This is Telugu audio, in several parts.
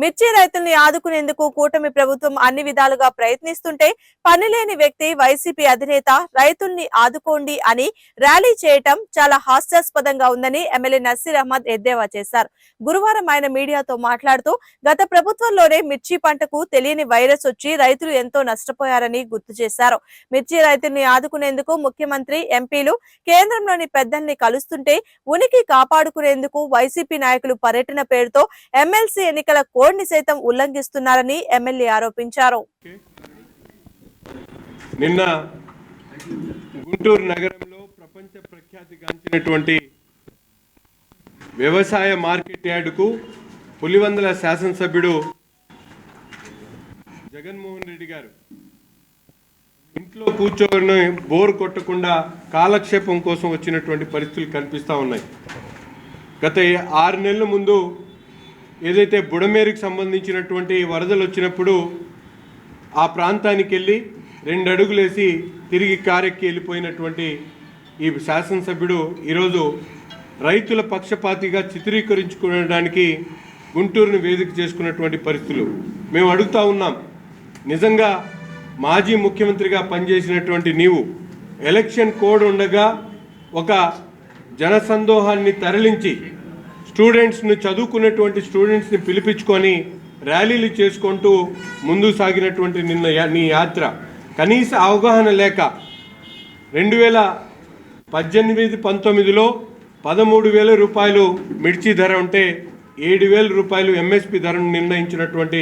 మిర్చి రైతుల్ని ఆదుకునేందుకు కూటమి ప్రభుత్వం అన్ని విధాలుగా ప్రయత్నిస్తుంటే పనిలేని వ్యక్తి వైసీపీ అధినేత రైతుల్ని ఆదుకోండి అని ర్యాలీ చేయటం చాలా హాస్యాస్పదంగా ఉందని ఎమ్మెల్యే నసీర్ అహ్మద్ ఎద్దేవా చేశారు. గురువారం ఆయన మీడియాతో మాట్లాడుతూ గత ప్రభుత్వంలోనే మిర్చి పంటకు తెలియని వైరస్ వచ్చి రైతులు ఎంతో నష్టపోయారని గుర్తు చేశారు. మిర్చి రైతుల్ని ఆదుకునేందుకు ముఖ్యమంత్రి ఎంపీలు కేంద్రంలోని పెద్దల్ని కలుస్తుంటే ఉనికి కాపాడుకునేందుకు వైసీపీ నాయకులు పర్యటన పేరుతో ఎమ్మెల్సీ ఎన్నికల కోడ్ కోడ్ని సైతం ఉల్లంఘిస్తున్నారని ఎమ్మెల్యే ఆరోపించారు. నిన్న గుంటూరు నగరంలో ప్రపంచ ప్రఖ్యాతిగాంచినటువంటి వ్యవసాయ మార్కెట్ యార్డుకు పులివందల శాసనసభ్యుడు జగన్మోహన్ రెడ్డి గారు. ఇంట్లో కూర్చొని బోర్ కొట్టకుండా కాలక్షేపం కోసం వచ్చినటువంటి పరిస్థితులు కనిపిస్తూ ఉన్నాయి. గత ఆరు నెలల ముందు ఏదైతే బుడమేరుకు సంబంధించినటువంటి వరదలు వచ్చినప్పుడు ఆ ప్రాంతానికి వెళ్ళి రెండు అడుగులేసి తిరిగి కారెక్కి వెళ్ళిపోయినటువంటి ఈ శాసనసభ్యుడు ఈరోజు రైతుల పక్షపాతిగా చిత్రీకరించుకోవడానికి గుంటూరును వేదిక చేసుకున్నటువంటి పరిస్థితులు. మేము అడుగుతా ఉన్నాం నిజంగా మాజీ ముఖ్యమంత్రిగా పనిచేసినటువంటి నీవు ఎలక్షన్ కోడ్ ఉండగా ఒక జనసందోహాన్ని తరలించి స్టూడెంట్స్ని చదువుకున్నటువంటి స్టూడెంట్స్ని పిలిపించుకొని ర్యాలీలు చేసుకుంటూ ముందు సాగినటువంటి నిన్న నీ యాత్ర. కనీస అవగాహన లేక రెండు వేల పద్దెనిమిది పంతొమ్మిదిలో పదమూడు వేల రూపాయలు మిర్చి ధర ఉంటే ఏడు వేల రూపాయలు ఎంఎస్పి ధరను నిర్ణయించినటువంటి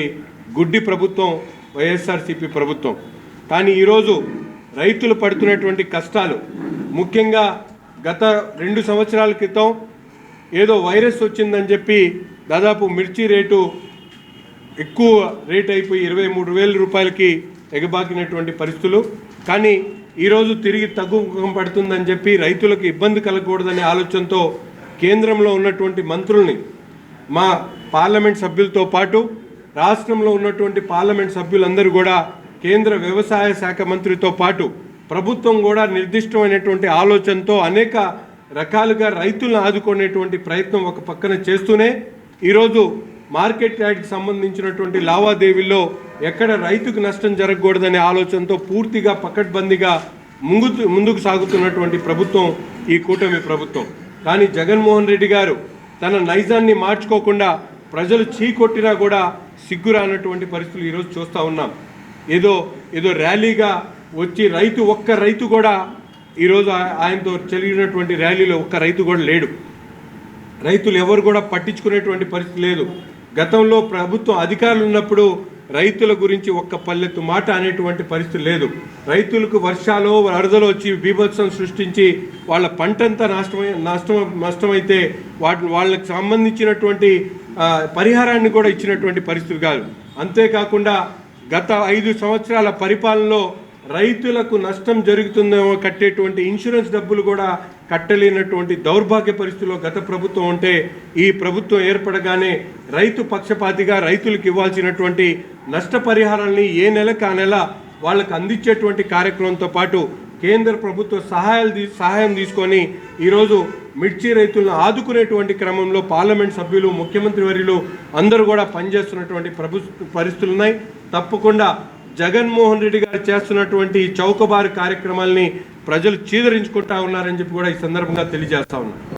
గుడ్డి ప్రభుత్వం వైఎస్ఆర్సీపీ ప్రభుత్వం. కానీ ఈరోజు రైతులు పడుతున్నటువంటి కష్టాలు. ముఖ్యంగా గత రెండు సంవత్సరాల క్రితం ఏదో వైరస్ వచ్చిందని చెప్పి దాదాపు మిర్చి రేటు ఎక్కువ రేట్ అయిపోయి ఇరవై మూడు వేల రూపాయలకి ఎగబాకినటువంటి పరిస్థితులు. కానీ ఈరోజు తిరిగి తగ్గుముఖం పడుతుందని చెప్పి రైతులకు ఇబ్బంది కలగకూడదనే ఆలోచనతో కేంద్రంలో ఉన్నటువంటి మంత్రుల్ని మా పార్లమెంట్ సభ్యులతో పాటు రాష్ట్రంలో ఉన్నటువంటి పార్లమెంట్ సభ్యులందరూ కూడా కేంద్ర వ్యవసాయ శాఖ మంత్రితో పాటు ప్రభుత్వం కూడా నిర్దిష్టమైనటువంటి ఆలోచనతో అనేక రకాలుగా రైతులను ఆదుకునేటువంటి ప్రయత్నం ఒక పక్కన చేస్తూనే ఈరోజు మార్కెట్ యార్డ్కి సంబంధించినటువంటి లావాదేవీల్లో ఎక్కడ రైతుకు నష్టం జరగకూడదనే ఆలోచనతో పూర్తిగా పకడ్బందీగా ముందు ముందుకు సాగుతున్నటువంటి ప్రభుత్వం ఈ కూటమి ప్రభుత్వం. కానీ జగన్మోహన్ రెడ్డి గారు తన నైజాన్ని మార్చుకోకుండా ప్రజలు చీకొట్టినా కూడా సిగ్గురానటువంటి పరిస్థితులు ఈరోజు చూస్తూ ఉన్నాం. ఏదో ఏదో ర్యాలీగా వచ్చి రైతు ఒక్క రైతు కూడా ఈరోజు ఆయనతో జరిగినటువంటి ర్యాలీలో ఒక్క రైతు కూడా లేడు. రైతులు ఎవరు కూడా పట్టించుకునేటువంటి పరిస్థితి లేదు. గతంలో ప్రభుత్వం అధికారులు ఉన్నప్పుడు రైతుల గురించి ఒక్క పల్లెత్తు మాట అనేటువంటి పరిస్థితి లేదు. రైతులకు వర్షాలు వరదలు వచ్చి బీభత్సం సృష్టించి వాళ్ళ పంటంతా నష్టమై నష్టం నష్టమైతే వాటి వాళ్ళకి సంబంధించినటువంటి పరిహారాన్ని కూడా ఇచ్చినటువంటి పరిస్థితి కాదు. అంతేకాకుండా గత ఐదు సంవత్సరాల పరిపాలనలో రైతులకు నష్టం జరుగుతుందేమో కట్టేటువంటి ఇన్సూరెన్స్ డబ్బులు కూడా కట్టలేనటువంటి దౌర్భాగ్య పరిస్థితిలో గత ప్రభుత్వం ఉంటే ఈ ప్రభుత్వం ఏర్పడగానే రైతు పక్షపాతిగా రైతులకు ఇవ్వాల్సినటువంటి నష్టపరిహారాన్ని ఏ నెలకు ఆ నెల వాళ్ళకు అందించేటువంటి కార్యక్రమంతో పాటు కేంద్ర ప్రభుత్వ సహాయాలు సహాయం తీసుకొని ఈరోజు మిర్చి రైతులను ఆదుకునేటువంటి క్రమంలో పార్లమెంట్ సభ్యులు ముఖ్యమంత్రి వర్యులు అందరూ కూడా పనిచేస్తున్నటువంటి ప్రభు పరిస్థితులు ఉన్నాయి తప్పకుండా జగన్మోహన్ రెడ్డి గారు చేస్తున్నటువంటి చౌకబారు కార్యక్రమాల్ని ప్రజలు చీదరించుకుంటా ఉన్నారని చెప్పి కూడా ఈ సందర్భంగా తెలియజేస్తా ఉన్నారు